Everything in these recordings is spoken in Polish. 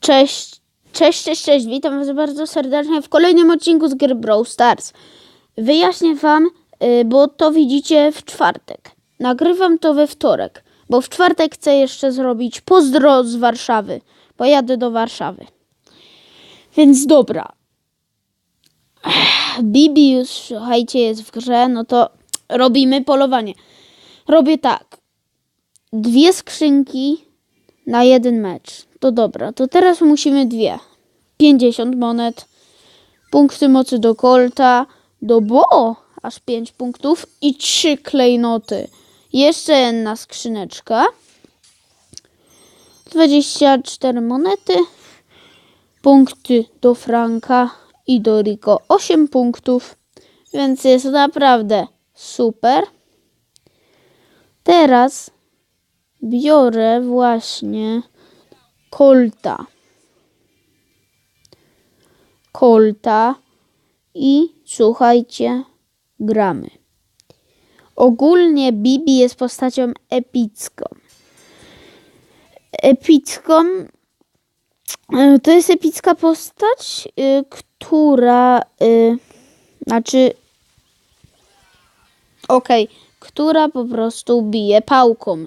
Cześć, cześć, cześć, cześć, witam was bardzo serdecznie w kolejnym odcinku z gry Brawl Stars. Wyjaśnię wam, y, bo to widzicie w czwartek. Nagrywam to we wtorek, bo w czwartek chcę jeszcze zrobić pozdro z Warszawy, bo jadę do Warszawy. Więc dobra. Bibi już, słuchajcie, jest w grze, no to robimy polowanie. Robię tak. Dwie skrzynki na jeden mecz. To dobra, to teraz musimy dwie. 50 monet, punkty mocy do Colta, do Bo, aż 5 punktów i 3 klejnoty. Jeszcze jedna skrzyneczka. 24 monety, punkty do Franka i do Rico 8 punktów, więc jest naprawdę super. Teraz biorę właśnie Colta. Colta i słuchajcie, gramy. Ogólnie Bibi jest postacią epicką. Epicką e, to jest epicka postać, y, która y, znaczy okej, która po prostu bije pałką.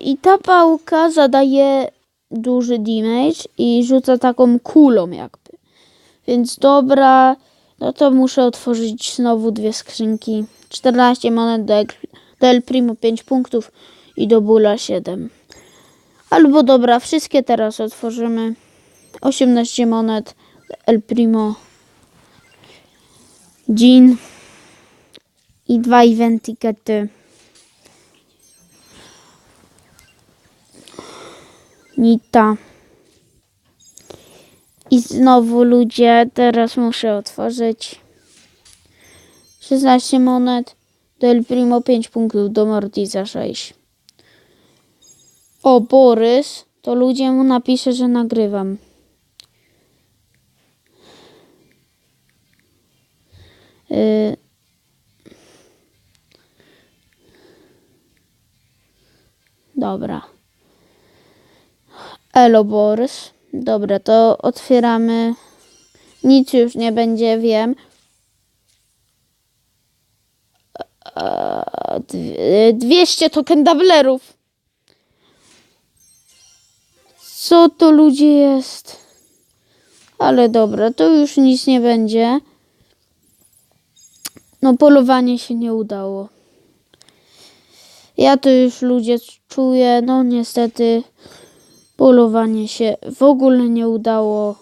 I ta pałka zadaje duży damage i rzuca taką kulą jakby. Więc dobra, no to muszę otworzyć znowu dwie skrzynki. 14 monet do, El- Primo 5 punktów i do Bula 7. Albo dobra, wszystkie teraz otworzymy. 18 monet El Primo Jean i dwa event Nita. I znowu ludzie, teraz muszę otworzyć 16 monet, do Primo 5 punktów, do Mortiza 6. O, Borys, to ludzie mu napiszę, że nagrywam. Yy, dobra. Elo Borys. Dobra, to otwieramy. Nic już nie będzie, wiem. Dwie- 200 token doublerów. Co to ludzie jest? Ale dobra, to już nic nie będzie. No, polowanie się nie udało. Ja to już ludzie czuję. No, niestety, polowanie się w ogóle nie udało.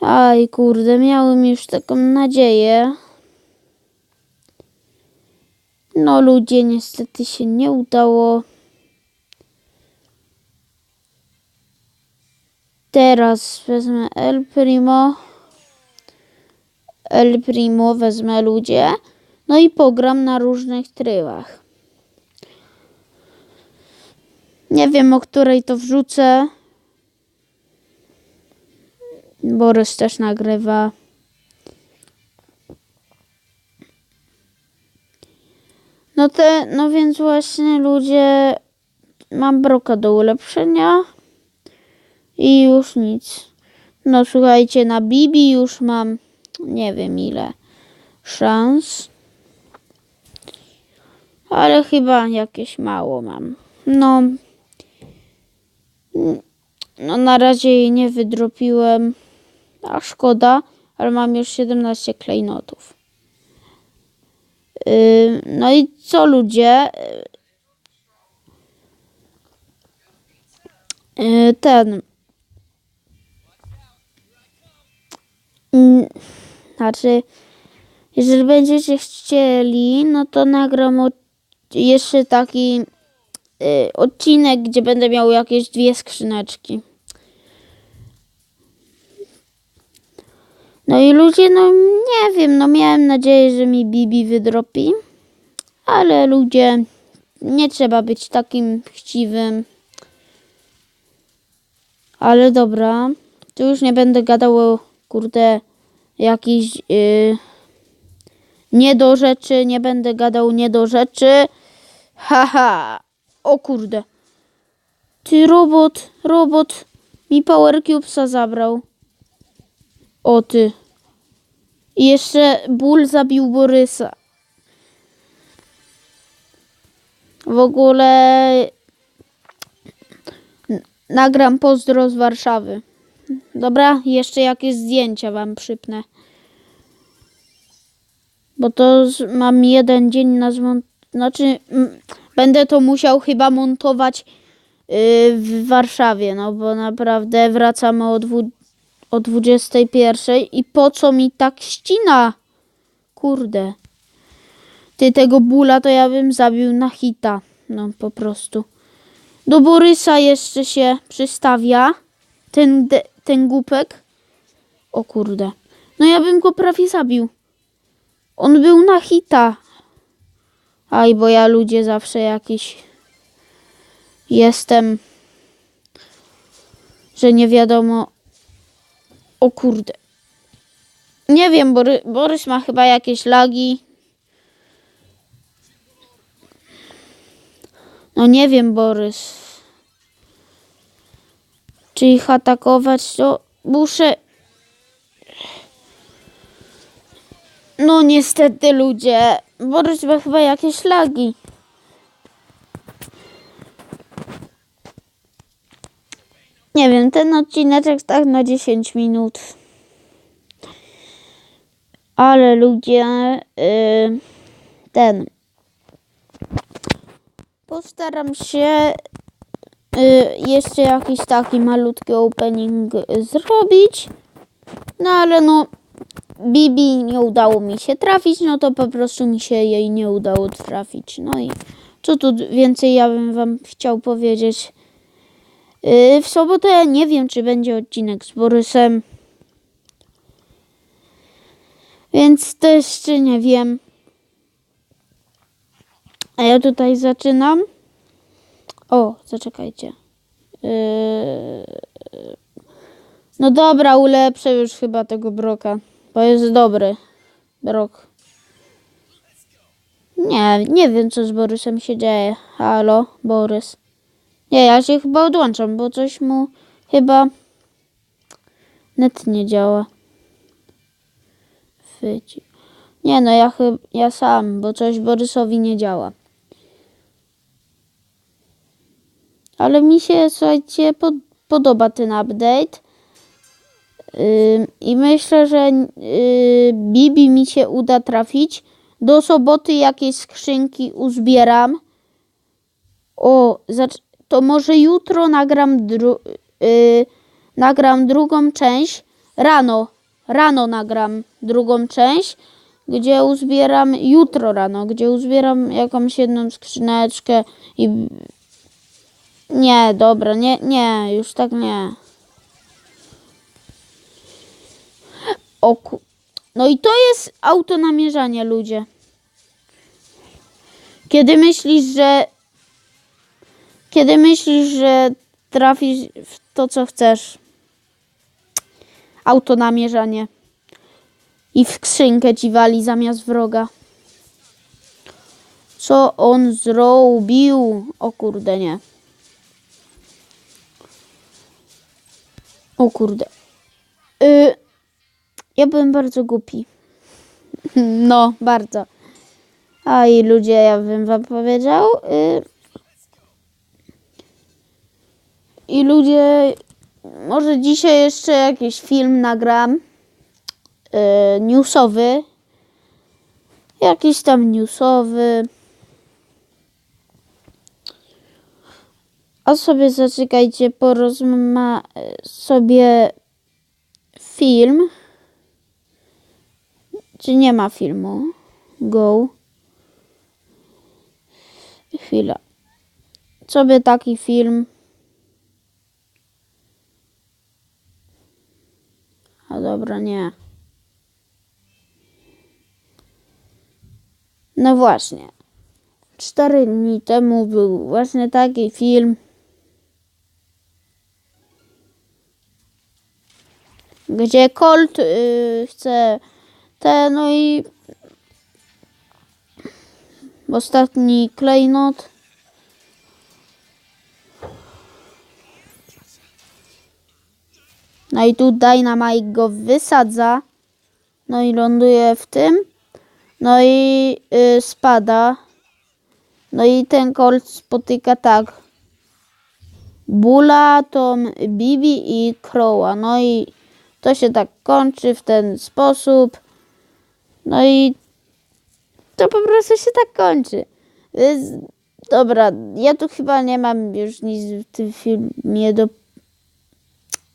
Aj, kurde, miałem już taką nadzieję. No, ludzie, niestety się nie udało. Teraz wezmę El Primo. El Primo wezmę ludzie. No i pogram na różnych trybach. Nie wiem, o której to wrzucę. Borys też nagrywa. No te, no więc właśnie ludzie, mam broka do ulepszenia i już nic. No słuchajcie, na Bibi już mam nie wiem ile szans. Ale chyba jakieś mało mam. No. No na razie jej nie wydropiłem. A szkoda, ale mam już 17 klejnotów. Yy, no i co ludzie? Yy, ten. Yy, znaczy, jeżeli będziecie chcieli, no to nagram jeszcze taki y, odcinek, gdzie będę miał jakieś dwie skrzyneczki. No i ludzie, no nie wiem, no miałem nadzieję, że mi Bibi wydropi, ale ludzie, nie trzeba być takim chciwym. Ale dobra, tu już nie będę gadał o, kurde, jakiś yy, nie do rzeczy, nie będę gadał nie do rzeczy. Haha, o kurde. Ty robot, robot mi Power Cubesa zabrał. O ty. I jeszcze ból zabił Borysa. W ogóle nagram pozdro z Warszawy. Dobra, jeszcze jakieś zdjęcia wam przypnę. Bo to mam jeden dzień na zmont... Znaczy, będę to musiał chyba montować yy, w Warszawie, no bo naprawdę wracamy o, dwu, o 21 i po co mi tak ścina? Kurde. Ty tego bóla to ja bym zabił na hita. No po prostu. Do Borysa jeszcze się przystawia ten, de, ten głupek. O kurde. No ja bym go prawie zabił. On był na hita. Aj, bo ja ludzie zawsze jakiś jestem, że nie wiadomo. O kurde. Nie wiem, Bory, Borys ma chyba jakieś lagi. No nie wiem, Borys. Czy ich atakować, to muszę. No niestety ludzie. Borys ma chyba jakieś lagi. Nie wiem, ten odcineczek tak na 10 minut. Ale ludzie, yy, ten. Postaram się y, jeszcze jakiś taki malutki opening zrobić. No ale no Bibi nie udało mi się trafić, no to po prostu mi się jej nie udało trafić. No i co tu więcej ja bym wam chciał powiedzieć. Y, w sobotę nie wiem, czy będzie odcinek z Borysem. Więc to jeszcze nie wiem. A ja tutaj zaczynam. O, zaczekajcie. Yy... No dobra, ulepszę już chyba tego broka. Bo jest dobry. Brok. Nie, nie wiem co z Borysem się dzieje. Halo, Borys. Nie, ja się chyba odłączam, bo coś mu chyba net nie działa. Wyci. Nie no, ja chyba ja sam, bo coś Borysowi nie działa. Ale mi się, słuchajcie, pod, podoba ten update. I myślę, że yy, Bibi mi się uda trafić. Do soboty jakieś skrzynki uzbieram. O, to może jutro nagram, dru- yy, nagram drugą część. Rano, rano nagram drugą część, gdzie uzbieram jutro rano, gdzie uzbieram jakąś jedną skrzyneczkę i nie, dobra, nie, nie, już tak nie. O ku... No i to jest autonamierzanie, ludzie. Kiedy myślisz, że... Kiedy myślisz, że trafisz w to, co chcesz. Autonamierzanie. I w skrzynkę ci wali zamiast wroga. Co on zrobił? O kurde, nie. O kurde. Y, ja byłem bardzo głupi. No, bardzo. A i ludzie, ja bym wam powiedział. Y, I ludzie, może dzisiaj jeszcze jakiś film nagram. Y, newsowy. Jakiś tam newsowy. A sobie zaczekajcie, porozma sobie film. Czy nie ma filmu? Go. Chwila. Sobie taki film. A dobra, nie. No właśnie. Cztery dni temu był właśnie taki film. Gdzie Colt y, chce te, no i ostatni klejnot. No i tu Dynamite go wysadza. No i ląduje w tym. No i y, spada. No i ten Colt spotyka tak. Bula, Tom, Bibi i Crowa. No i to się tak kończy w ten sposób. No i to po prostu się tak kończy. Dobra, ja tu chyba nie mam już nic w tym filmie do...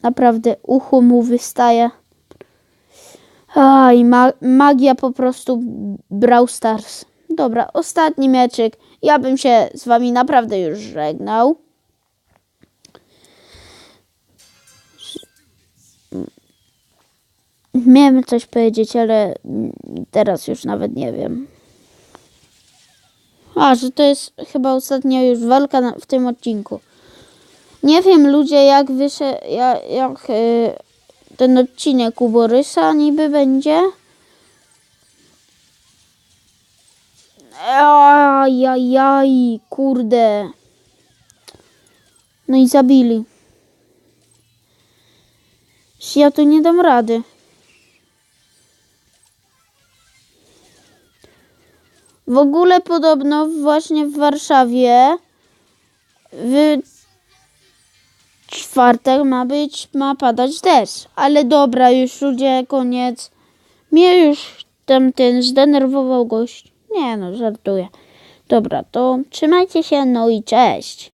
Naprawdę ucho mu wystaje. Aj, ma magia po prostu Brawl Stars. Dobra, ostatni meczek. Ja bym się z wami naprawdę już żegnał. Miałem coś powiedzieć, ale teraz już nawet nie wiem. A, że to jest chyba ostatnia już walka na, w tym odcinku. Nie wiem ludzie jak wyszedł, jak, jak y, ten odcinek u Borysa niby będzie. Ajajaj, kurde. No i zabili. Ja tu nie dam rady. W ogóle podobno właśnie w Warszawie w czwartek ma być, ma padać deszcz. Ale dobra, już ludzie, koniec. Mnie już tamten zdenerwował gość. Nie no, żartuję. Dobra, to trzymajcie się, no i cześć.